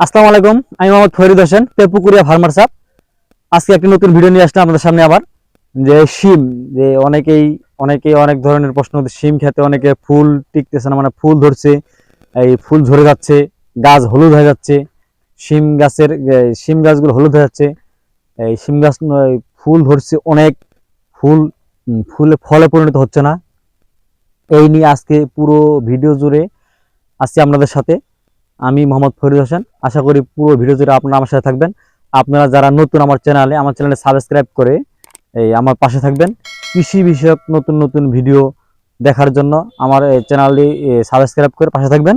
আসসালামু আলাইকুম, আমি মোহাম্মদ ফরিদ হোসেন পেপুকুরিয়া ফার্মার সাপ আজকে একটি নতুন ভিডিও নিয়ে আসলাম আপনাদের সামনে আবার, যে শিম, যে অনেকেই অনেকেই অনেক ধরনের প্রশ্ন শিম খেতে অনেকে ফুল টিকতেছে না মানে ফুল ধরছে, এই ফুল ঝরে যাচ্ছে, গাছ হলুদ হয়ে যাচ্ছে, শিম গাছের শিম গাছগুলো হলুদ হয়ে যাচ্ছে, এই শিম গাছ ফুল ধরছে অনেক, ফুল ফুলে, ফলে পরিণত হচ্ছে না। এই নিয়ে আজকে পুরো ভিডিও জুড়ে আজকে আপনাদের সাথে। আমি মোহাম্মদ ফরিদ হোসেন। আশা করি পুরো ভিডিও জুড়ে আপনারা আমার সাথে থাকবেন। আপনারা যারা নতুন আমার চ্যানেলে আমার চ্যানেলে সাবস্ক্রাইব করে এই আমার পাশে থাকবেন। কৃষি বিষয়ক নতুন নতুন ভিডিও দেখার জন্য আমার চ্যানেলটি সাবস্ক্রাইব করে পাশে থাকবেন।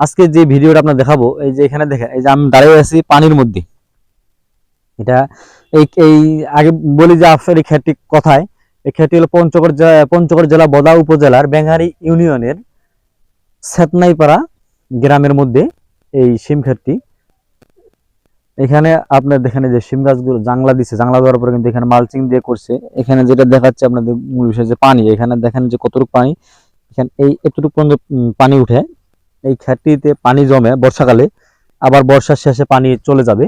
আজকে যে ভিডিওটা আপনার দেখাবো, এই যে এখানে দেখেন, এই যে আমি দাঁড়িয়ে আছি পানির মধ্যে। এটা এই এই আগে বলি যে এই খ্যাতি কথায়? এই খ্যাতি হলো পঞ্চগড় জেলা পঞ্চগড় জেলা বদা উপজেলার বেঙ্গারি ইউনিয়নের সেতনাইপাড়া গ্রামের মধ্যে এই সিম ক্ষেতটি। এখানে আপনার দেখেন যে সিম গাছগুলো জাংলা দিছে, জাংলা দেওয়ার পরে কিন্তু এখানে মালচিং দিয়ে করছে। এখানে যেটা দেখাচ্ছে আপনাদের মূল বিষয় যে পানি, এখানে দেখেন যে কতটুকু পানি। এখানে এই এতটুকু পর্যন্ত পানি উঠে, এই ক্ষেতটিতে পানি জমে বর্ষাকালে, আবার বর্ষার শেষে পানি চলে যাবে।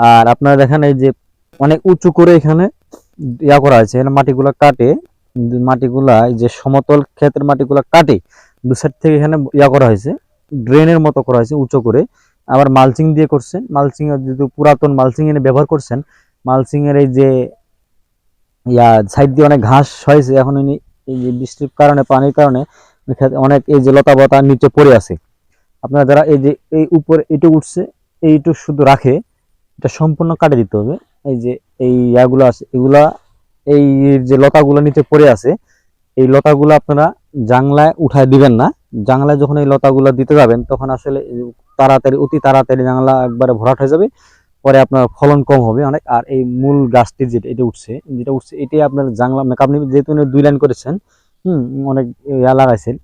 আর আপনারা দেখেন এই যে অনেক উঁচু করে এখানে ইয়া করা হয়েছে, এখানে মাটিগুলা কাটে, মাটিগুলা যে সমতল ক্ষেতের মাটিগুলা কাটে, দু সাইড থেকে এখানে ইয়া করা হয়েছে। ড্রেনের মতো করা হয়েছে উঁচু করে। আবার মালচিং দিয়ে করছে মালচিং যেহেতু পুরাতন মালচিং এনে ব্যবহার করছেন মালচিং এর এই যে, ইয়া সাইড দিয়ে অনেক ঘাস হয়েছে, এখন ইনি এই যে বৃষ্টির কারণে, পানির কারণে অনেক এই যে লতা পাতা নিচে পড়ে আছে। আপনারা যারা এই যে, এই উপরে এইটুকু উঠছে, এইটুকু শুধু রাখে, এটা সম্পূর্ণ কাটে দিতে হবে। এই যে, এই ইয়াগুলো আছে, এগুলা, এই যে লতাগুলো নিচে পড়ে আছে, এই লতাগুলো আপনারা জাংলায় উঠায় দিবেন না। জাংলায় যখন এই লতাগুলো দিতে যাবেন, তখন আসলে তাড়াতাড়ি, অতি তাড়াতাড়ি জাংলা একবারে ভরাট হয়ে যাবে। পরে আপনার ফলন কম হবে অনেক। আর এই মূল গাছটি যেটা, এটা উঠছে, যেটা উঠছে, এটাই আপনার জাংলা মেকআপ নিবে যেহেতু দুই লাইন করেছেন, হুম, অনেক ইয়া লাগাইছেন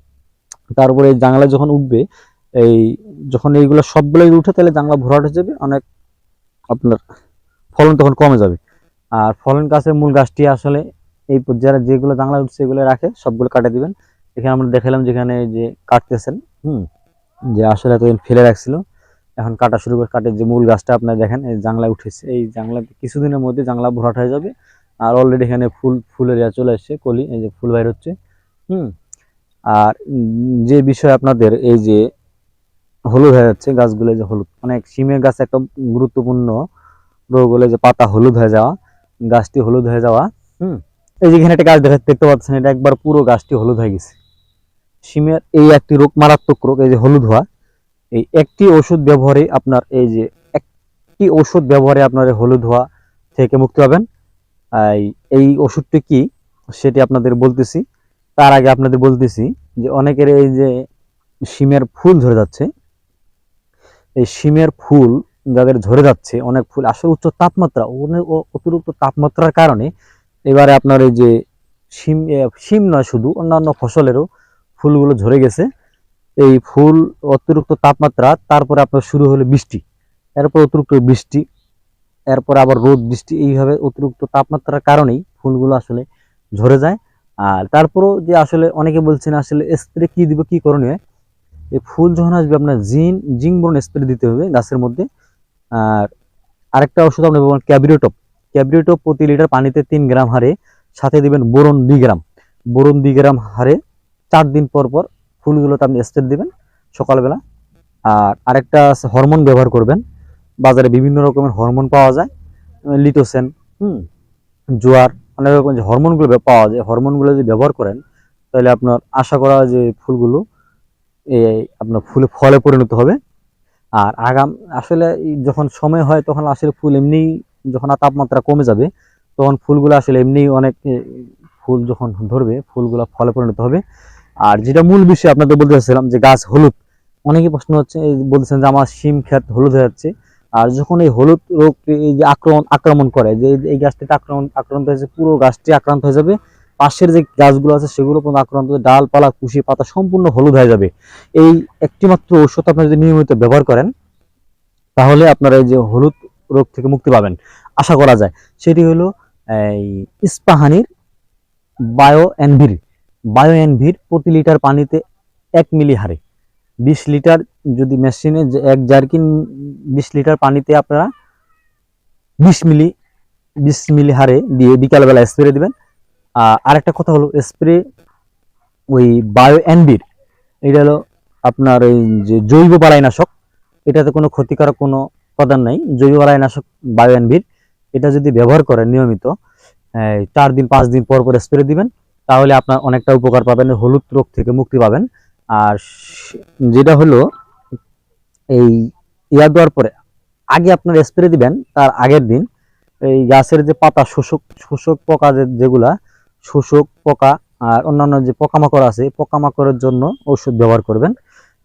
তারপরে জাংলা যখন উঠবে, এই যখন এইগুলো সবগুলো উঠে তাহলে জাংলা ভরাট হয়ে যাবে, অনেক আপনার ফলন তখন কমে যাবে। আর ফলন গাছের মূল গাছটি আসলে এই যারা যেগুলো জাংলা উঠছে, এগুলো রাখে, সবগুলো কাটে দিবেন। এখানে আমরা দেখালাম যেখানে যে কাটতেছেন, হুম, যে আসলে এতদিন ফেলে রাখছিল। এখন কাটা শুরু করে কাটে। যে মূল গাছটা আপনার দেখেন, এই জাংলায় উঠেছে। এই জাংলা কিছুদিনের মধ্যে জাংলা ভরাট হয়ে যাবে। আর অলরেডি এখানে ফুল ফুলের ইয়া চলে এসছে, কলি, এই যে ফুল বাইর হচ্ছে। হুম, আর যে বিষয় আপনাদের এই যে হলুদ হয়ে যাচ্ছে, গাছগুলো যে হলুদ। অনেক সিমের গাছ একটা গুরুত্বপূর্ণ রোগ হলো যে পাতা হলুদ হয়ে যাওয়া, গাছটি হলুদ হয়ে যাওয়া, হুম। এই যে এখানে একটা গাছ দেখা দেখতে পাচ্ছেন, এটা একবার পুরো গাছটি হলুদ হয়ে গেছে। সিমের এই একটি রোগ, মারাত্মক রোগ, এই যে হলুদ হওয়া, এই একটি ওষুধ ব্যবহারে আপনার এই যে একটি ওষুধ ব্যবহারে আপনার হলুদ হওয়া থেকে মুক্তি পাবেন। এই- ওষুধটি কি সেটি আপনাদের বলতেছি। তার আগে আপনাদের বলতেছি যে অনেকের এই যে সিমের ফুল ধরে যাচ্ছে, এই সিমের ফুল যাদের ঝরে যাচ্ছে, অনেক ফুল আসলে উচ্চ তাপমাত্রা অনেক অতিরিক্ত তাপমাত্রার কারণে এবারে আপনার এই যে সিম সিম নয় শুধু, অন্যান্য ফসলেরও ফুলগুলো ঝরে গেছে। এই ফুল অতিরিক্ত তাপমাত্রা, তারপরে আপনার শুরু হলো বৃষ্টি, এরপর অতিরিক্ত বৃষ্টি, এরপর আবার রোদ, বৃষ্টি, এইভাবে অতিরিক্ত তাপমাত্রার কারণেই ফুলগুলো আসলে ঝরে যায়। আর তারপরও যে আসলে অনেকে বলছেন, আসলে স্প্রে কি দিব, কি করণীয়? এই ফুল যখন আসবে, আপনার জিন জিং বরণ স্প্রে দিতে হবে গাছের মধ্যে। আর আরেকটা ওষুধ আপনি বলবেন ক্যাবিরিটপ ক্যাবিরিটপ প্রতি লিটার পানিতে তিন গ্রাম হারে, সাথে দিবেন বোরন দুই গ্রাম। বোরন দুই গ্রাম হারে চার দিন পর পর ফুলগুলোতে আপনি স্টেপ দিবেন সকালবেলা। আর আরেকটা আছে হরমোন ব্যবহার করবেন। বাজারে বিভিন্ন রকমের হরমোন পাওয়া যায়। লিটোসেন হুম, জোয়ার, অনেক রকম যে হরমোনগুলো পাওয়া যায় হরমোনগুলো যদি ব্যবহার করেন, তাহলে আপনার আশা করা যে ফুলগুলো এই আপনার ফুলে ফলে পরিণত হবে। আর আগাম, আসলে যখন সময় হয়, তখন আসলে ফুল এমনি যখন তাপমাত্রা কমে যাবে, তখন ফুলগুলো আসলে এমনি অনেক ফুল যখন ধরবে, ফুলগুলো ফলে পরিণত হবে। আর যেটা মূল বিষয় আপনাদের বলতে চাচ্ছিলাম যে গাছ হলুদ, অনেকেই প্রশ্ন হচ্ছে, এই বলতেছেন যে আমার শিম ক্ষেত হলুদ হয়ে যাচ্ছে। আর যখন এই হলুদ রোগ, এই যে আক্রমণ আক্রমণ করে, যে এই- গাছটিতে আক্রমণ, আক্রান্ত হয়েছে, পুরো গাছটি আক্রান্ত হয়ে যাবে, পাশের যে গাছগুলো আছে সেগুলো পর্যন্ত আক্রান্ত ডালপালা, কুশি, পাতা সম্পূর্ণ হলুদ হয়ে যাবে। এই একটি মাত্র ওষুধ আপনি যদি নিয়মিত ব্যবহার করেন, তাহলে আপনারা এই যে হলুদ রোগ থেকে মুক্তি পাবেন। আশা করা যায়। সেটি হলো এই ইস্পাহানির বায়ো এনভির বায়ো এনভির প্রতি লিটার পানিতে এক মিলি হারে। বিশ লিটার যদি মেশিনে এক জারকিন বিশ লিটার পানিতে আপনারা বিশ মিলি বিশ মিলি হারে দিয়ে বিকালবেলা স্প্রে দেবেন। আর আরেকটা কথা হলো স্প্রে ওই বায়ো এনবির এটা হলো আপনার ওই যে জৈব বালাইনাশক, এটাতে কোনো ক্ষতিকারক কোনো উপাদান নাই। জৈব বালাইনাশক বায়ো এনবির এটা যদি ব্যবহার করেন নিয়মিত চার দিন, পাঁচ দিন পর পর স্প্রে দিবেন। তাহলে আপনার অনেকটা উপকার পাবেন, হলুদ রোগ থেকে মুক্তি পাবেন। আর যেটা হলো, এই ইয়া দেওয়ার পরে আগে আপনার স্প্রে দিবেন, তার আগের দিন এই গাছের যে পাতা, শোষক শোষক পোকা যেগুলা, শোষক পোকা আর অন্যান্য যে পোকামাকড় আছে, পোকামাকড়ের জন্য ওষুধ ব্যবহার করবেন।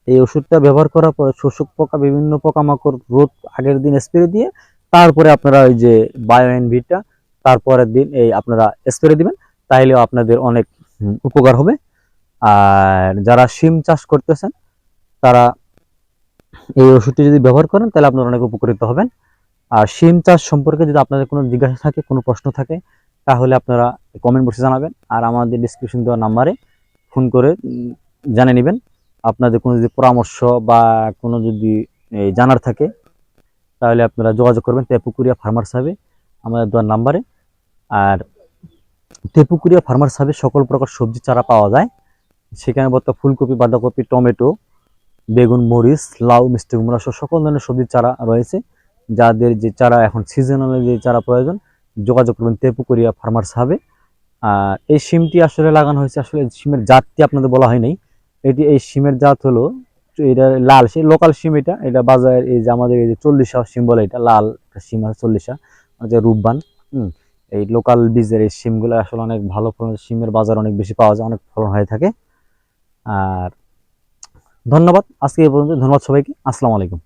এই ওষুধটা ব্যবহার করার পরে শোষক পোকা, বিভিন্ন পোকামাকড় রোদ আগের দিন স্প্রে দিয়ে, তারপরে আপনারা ওই যে বায়ো এনভিটা তারপরের দিন এই আপনারা স্প্রে দিবেন। তাইলেও আপনাদের অনেক উপকার হবে। আর যারা শিম চাষ করতেছেন, তারা এই ওষুধটি যদি ব্যবহার করেন, তাহলে আপনারা অনেক উপকৃত হবেন। আর শিম চাষ সম্পর্কে যদি আপনাদের কোনো জিজ্ঞাসা থাকে, কোনো প্রশ্ন থাকে, তাহলে আপনারা কমেন্ট বক্সে জানাবেন। আর আমাদের ডিসক্রিপশন দেওয়া নাম্বারে ফোন করে জেনে নেবেন। আপনাদের কোনো যদি পরামর্শ বা কোনো যদি জানার থাকে, তাহলে আপনারা যোগাযোগ করবেন তেপুকুরিয়া ফার্মার সাহেবে আমাদের দেওয়ার নাম্বারে। আর তেপুকুরিয়া ফার্মার সাহেবে সকল প্রকার সবজি চারা পাওয়া যায়। সেখানে বর্তমান ফুলকপি, বাঁধাকপি, টমেটো, বেগুন, মরিচ, লাউ, মিষ্টি, কুমড়া সহ সকল ধরনের সবজির চারা রয়েছে। যাদের যে চারা এখন সিজনালে যে চারা প্রয়োজন, যোগাযোগ করবেন তেপুকুরিয়া ফার্মার সাহেবে আর এই সিমটি আসলে লাগানো হয়েছে, আসলে সিমের জাতটি আপনাদের বলা হয় নাই। এটি এই সিমের জাত হলো, এটা লাল সেই লোকাল সিম এটা এটা বাজার এই যে আমাদের এই যে চল্লিশা সিম বলে, এটা লাল সিম আছে, চল্লিশা যে রূপবান, হুম। এই লোকাল বীজের এই সিমগুলো আসলে অনেক ভালো ফলন সিমের বাজার অনেক বেশি পাওয়া যায়, অনেক ফলন হয়ে থাকে। আর ধন্যবাদ, আজকে এই পর্যন্ত, ধন্যবাদ সবাইকে, আসসালামু আলাইকুম।